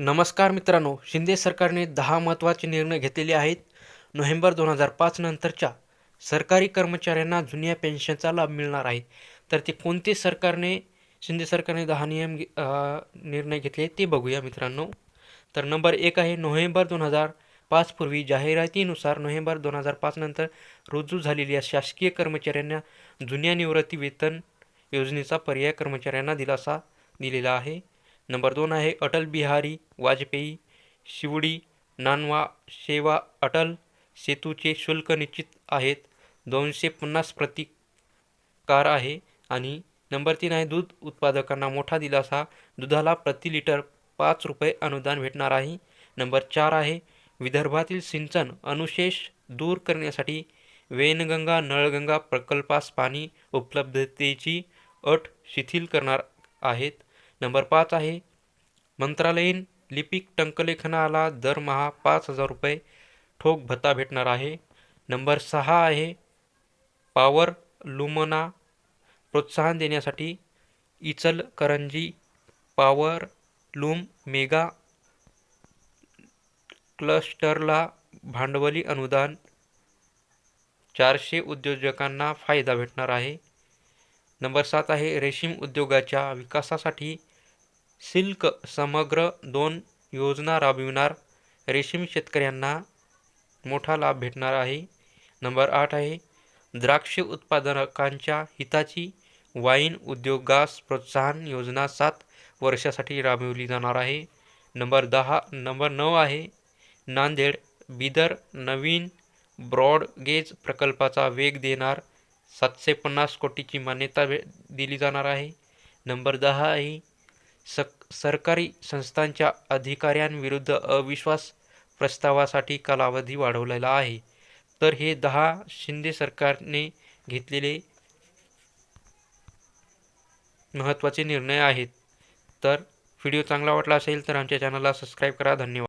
नमस्कार मित्रांनो शिंदे सरकारने दहा महत्त्वाचे निर्णय घेतलेले आहेत. नोव्हेंबर दोन हजार पाच नंतरच्या सरकारी कर्मचाऱ्यांना जुन्या पेन्शनचा लाभ मिळणार आहे. तर ते कोणते सरकारने शिंदे सरकारने दहा नियम घे- निर्णय घेतले ते बघूया मित्रांनो. तर नंबर एक आहे नोव्हेंबर दोन हजार पाचपूर्वी जाहिरातीनुसार नोव्हेंबर दोन हजार पाचनंतर रुजू झालेल्या शासकीय कर्मचाऱ्यांना जुन्या निवृत्ती वेतन योजनेचा पर्याय कर्मचाऱ्यांना दिलासा दिलेला आहे. नंबर दोन आहे अटल बिहारी वाजपेयी शिवडी नानवा सेवा अटल सेतूचे शुल्क निश्चित आहेत. दोनशे पन्नास प्रति कार आहे. आणि नंबर तीन आहे दूध उत्पादकांना मोठा दिलासा. दुधाला प्रति लिटर पाच रुपये अनुदान भेटणार आहे. नंबर चार आहे विदर्भातील सिंचन अनुशेष दूर करण्यासाठी वेनगंगा नळगंगा प्रकल्पास पाणी उपलब्धतेची अट शिथिल करणार आहेत. नंबर पाच आहे. मंत्रालयीन लिपिक टंकलेखनाला दरमहा पाच हजार रुपये ठोक भत्ता भेटणार आहे. नंबर सहा आहे. पॉवर लुमना प्रोत्साहन देण्यासाठी इचलकरंजी पॉवर लूम मेगा क्लस्टरला भांडवली अनुदान चारशे उद्योजकांना फायदा भेटणार आहे. नंबर सात आहे. रेशीम उद्योगाच्या विकासासाठी सिल्क समग्र दोन योजना राबविणार रेशीम शेतकऱ्यांना मोठा लाभ भेटणार आहे. नंबर आठ आहे द्राक्ष उत्पादकांच्या हिताची वाईन उद्योगास प्रोत्साहन योजना सात वर्षासाठी राबविली जाणार आहे. नंबर दहा नंबर नऊ आहे नांदेड बिदर नवीन ब्रॉडगेज प्रकल्पाचा वेग देणार सातशे पन्नास कोटीची मान्यता भे दिली जाणार आहे. नंबर दहा आहे सक सरकारी संस्थांच्या अधिकाऱ्यांविरुद्ध अविश्वास प्रस्तावासाठी कालावधी वाढवलेला आहे. तर हे दहा शिंदे सरकारने घेतलेले महत्त्वाचे निर्णय आहेत. तर व्हिडिओ चांगला वाटला असेल तर आमच्या चॅनलला सबस्क्राईब करा. धन्यवाद.